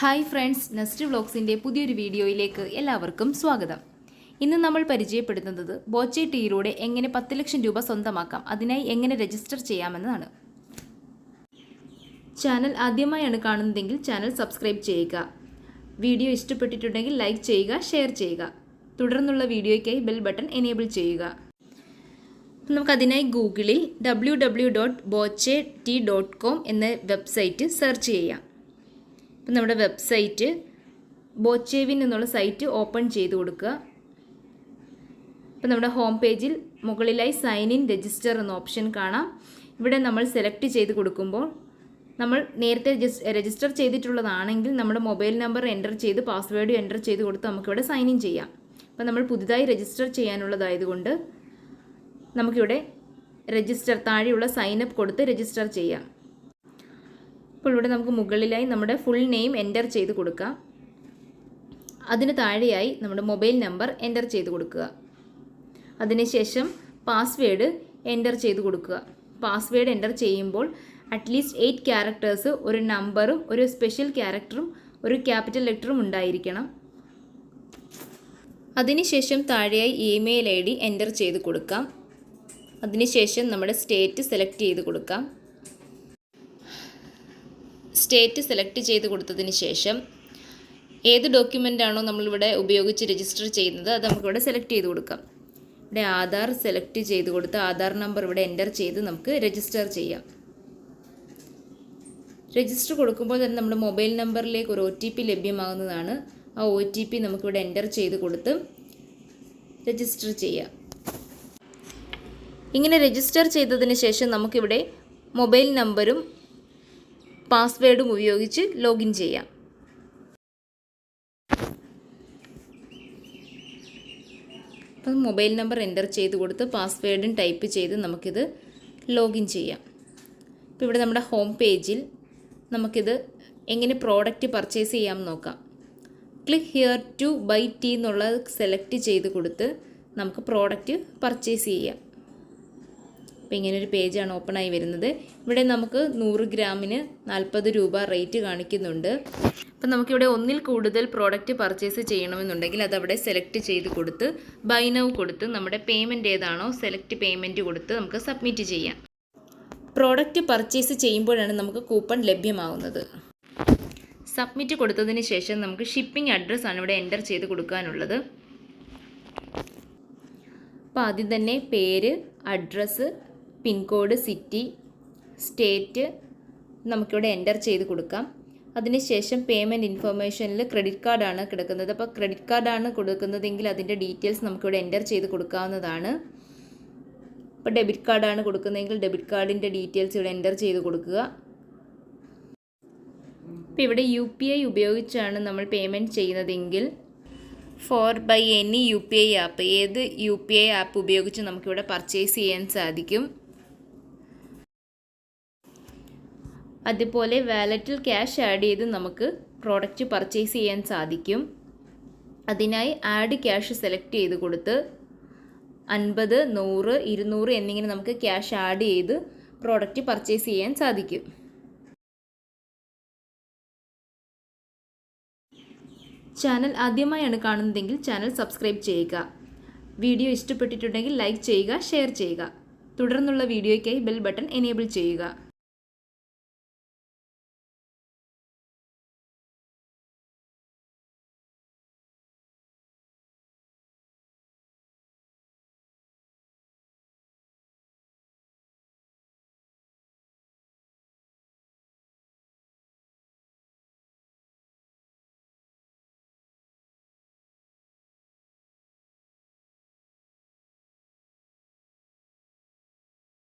Hi friends nest വ്ളോഗ്സിന്റെ പുതിയൊരു വീഡിയോയിലേക്ക് എല്ലാവർക്കും സ്വാഗതം. ഇന്ന് നമ്മൾ പരിചയപ്പെടുത്തുന്നത് ബോച്ചെ ടീയിലൂടെ എങ്ങനെ പത്ത് ലക്ഷം രൂപ സ്വന്തമാക്കാം അതിനായി എങ്ങനെ രജിസ്റ്റർ ചെയ്യാമെന്നതാണ്. ചാനൽ ആദ്യമായാണ് കാണുന്നതെങ്കിൽ ചാനൽ സബ്സ്ക്രൈബ് ചെയ്യുക. വീഡിയോ ഇഷ്ടപ്പെട്ടിട്ടുണ്ടെങ്കിൽ ലൈക്ക് ചെയ്യുക ഷെയർ ചെയ്യുക. തുടർന്നുള്ള വീഡിയോയ്ക്കായി ബെൽ ബട്ടൺ എനേബിൾ ചെയ്യുക. നമുക്കതിനായി ഗൂഗിളിൽ W W dot Boche tea dot com എന്ന വെബ്സൈറ്റ് സെർച്ച് ചെയ്യാം. അപ്പം നമ്മുടെ വെബ്സൈറ്റ് ബോച്ചേവിൻ എന്നുള്ള സൈറ്റ് ഓപ്പൺ ചെയ്ത് കൊടുക്കുക. ഇപ്പം നമ്മുടെ ഹോം പേജിൽ മുകളിലായി സൈൻ ഇൻ രജിസ്റ്റർ എന്ന ഓപ്ഷൻ കാണാം. ഇവിടെ നമ്മൾ സെലക്ട് ചെയ്ത് കൊടുക്കുമ്പോൾ നമ്മൾ നേരത്തെ രജിസ്റ്റർ ചെയ്തിട്ടുള്ളതാണെങ്കിൽ നമ്മുടെ മൊബൈൽ നമ്പർ എന്റർ ചെയ്ത് പാസ്വേഡ് എന്റർ ചെയ്ത് കൊടുത്ത് നമുക്കിവിടെ സൈൻ ഇൻ ചെയ്യാം. അപ്പം നമ്മൾ പുതുതായി രജിസ്റ്റർ ചെയ്യാനുള്ളതായതുകൊണ്ട് നമുക്കിവിടെ രജിസ്റ്റർ താഴെയുള്ള സൈൻ കൊടുത്ത് രജിസ്റ്റർ ചെയ്യാം. അപ്പോൾ ഇവിടെ നമുക്ക് മുകളിലായി നമ്മുടെ ഫുൾ നെയിം എന്റർ ചെയ്ത് കൊടുക്കാം അതിന് താഴെയായി നമ്മുടെ മൊബൈൽ നമ്പർ എന്റർ ചെയ്ത് കൊടുക്കുക. അതിനുശേഷം പാസ്വേഡ് എന്റർ ചെയ്ത് കൊടുക്കുക. പാസ്വേഡ് എന്റർ ചെയ്യുമ്പോൾ അറ്റ്ലീസ്റ്റ് എയ്റ്റ് ക്യാരക്ടേഴ്സ് ഒരു നമ്പറും ഒരു സ്പെഷ്യൽ ക്യാരക്ടറും ഒരു ക്യാപിറ്റൽ ലെറ്ററും ഉണ്ടായിരിക്കണം. അതിനുശേഷം താഴെയായി ഇമെയിൽ ഐ ഡി എന്റർ ചെയ്ത് കൊടുക്കാം. അതിനുശേഷം നമ്മുടെ സ്റ്റേറ്റ് സെലക്ട് ചെയ്ത് കൊടുക്കാം. സ്റ്റേറ്റ് സെലക്ട് ചെയ്ത് കൊടുത്തതിന് ശേഷം ഏത് ഡോക്യുമെന്റ് ആണോ നമ്മളിവിടെ ഉപയോഗിച്ച് രജിസ്റ്റർ ചെയ്യുന്നത് അത് നമുക്കിവിടെ സെലക്ട് ചെയ്ത് കൊടുക്കാം. ഇവിടെ ആധാർ സെലക്ട് ചെയ്ത് കൊടുത്ത് ആധാർ നമ്പർ ഇവിടെ എന്റർ ചെയ്ത് നമുക്ക് രജിസ്റ്റർ ചെയ്യാം. രജിസ്റ്റർ കൊടുക്കുമ്പോൾ തന്നെ നമ്മുടെ മൊബൈൽ നമ്പറിലേക്ക് ഒരു ഒ ടി പി ലഭ്യമാകുന്നതാണ്. ആ ഒ ടി പി നമുക്കിവിടെ എന്റർ ചെയ്ത് കൊടുത്ത് രജിസ്റ്റർ ചെയ്യാം. ഇങ്ങനെ രജിസ്റ്റർ ചെയ്തതിന് ശേഷം നമുക്കിവിടെ മൊബൈൽ നമ്പറും പാസ്വേഡും ഉപയോഗിച്ച് ലോഗിൻ ചെയ്യാം. അപ്പം മൊബൈൽ നമ്പർ എന്റർ ചെയ്ത് കൊടുത്ത് പാസ്വേഡും ടൈപ്പ് ചെയ്ത് നമുക്കിത് ലോഗിൻ ചെയ്യാം. ഇപ്പോൾ ഇവിടെ നമ്മുടെ ഹോം പേജിൽ നമുക്കിത് എങ്ങനെ പ്രോഡക്റ്റ് പർച്ചേസ് ചെയ്യാം നോക്കാം. Click here to buy tea എന്നുള്ളത് സെലക്ട് ചെയ്ത് കൊടുത്ത് നമുക്ക് പ്രോഡക്റ്റ് പർച്ചേസ് ചെയ്യാം. അപ്പോൾ ഇങ്ങനൊരു പേജാണ് ഓപ്പൺ ആയി വരുന്നത്. ഇവിടെ നമുക്ക് നൂറ് ഗ്രാമിന് നാൽപ്പത് രൂപ റേറ്റ് കാണിക്കുന്നുണ്ട്. അപ്പം നമുക്കിവിടെ ഒന്നിൽ കൂടുതൽ പ്രോഡക്റ്റ് പർച്ചേസ് ചെയ്യണമെന്നുണ്ടെങ്കിൽ അതവിടെ സെലക്ട് ചെയ്ത് കൊടുത്ത് ബൈ നൗ കൊടുത്ത് നമ്മുടെ പേയ്മെന്റ് ഏതാണോ സെലക്ട് പേയ്മെന്റ് കൊടുത്ത് നമുക്ക് സബ്മിറ്റ് ചെയ്യാം. പ്രോഡക്റ്റ് പർച്ചേസ് ചെയ്യുമ്പോഴാണ് നമുക്ക് കൂപ്പൺ ലഭ്യമാവുന്നത്. സബ്മിറ്റ് കൊടുത്തതിന് ശേഷം നമുക്ക് ഷിപ്പിംഗ് അഡ്രസ്സാണ് ഇവിടെ എന്റർ ചെയ്ത് കൊടുക്കാനുള്ളത്. അപ്പോൾ ആദ്യം തന്നെ പേര് അഡ്രസ്സ് പിൻകോഡ് സിറ്റി സ്റ്റേറ്റ് നമുക്കിവിടെ എന്റർ ചെയ്ത് കൊടുക്കാം. അതിനുശേഷം പേയ്മെന്റ് ഇൻഫർമേഷനിൽ ക്രെഡിറ്റ് കാർഡാണ് കിടക്കുന്നത്. അപ്പോൾ ക്രെഡിറ്റ് കാർഡാണ് കൊടുക്കുന്നതെങ്കിൽ അതിന്റെ ഡീറ്റെയിൽസ് നമുക്കിവിടെ എന്റർ ചെയ്ത് കൊടുക്കാവുന്നതാണ്. ഇപ്പോൾ ഡെബിറ്റ് കാർഡാണ് കൊടുക്കുന്നതെങ്കിൽ ഡെബിറ്റ് കാർഡിന്റെ ഡീറ്റെയിൽസ് ഇവിടെ എന്റർ ചെയ്ത് കൊടുക്കുക. ഇപ്പോൾ ഇവിടെ യു പി ഐ ഉപയോഗിച്ചാണ് നമ്മൾ പേയ്മെന്റ് ചെയ്യുന്നതെങ്കിൽ for buy any U P I app ഏത് യു പി ഐ ആപ്പ് ഉപയോഗിച്ച് നമുക്കിവിടെ പർച്ചേസ് ചെയ്യാൻ സാധിക്കും? അതുപോലെ വാലറ്റിൽ ക്യാഷ് ആഡ് ചെയ്ത് നമുക്ക് പ്രോഡക്റ്റ് പർച്ചേസ് ചെയ്യാൻ സാധിക്കും. അതിനായി ആഡ് ക്യാഷ് സെലക്ട് ചെയ്ത് കൊടുത്ത് അൻപത് നൂറ് ഇരുന്നൂറ് എന്നിങ്ങനെ നമുക്ക് ക്യാഷ് ആഡ് ചെയ്ത് പ്രോഡക്റ്റ് പർച്ചേസ് ചെയ്യാൻ സാധിക്കും. ചാനൽ ആദ്യമായാണ് കാണുന്നതെങ്കിൽ ചാനൽ സബ്സ്ക്രൈബ് ചെയ്യുക. വീഡിയോ ഇഷ്ടപ്പെട്ടിട്ടുണ്ടെങ്കിൽ ലൈക്ക് ചെയ്യുക ഷെയർ ചെയ്യുക. തുടർന്നുള്ള വീഡിയോയ്ക്കായി ബെൽ ബട്ടൺ എനേബിൾ ചെയ്യുക.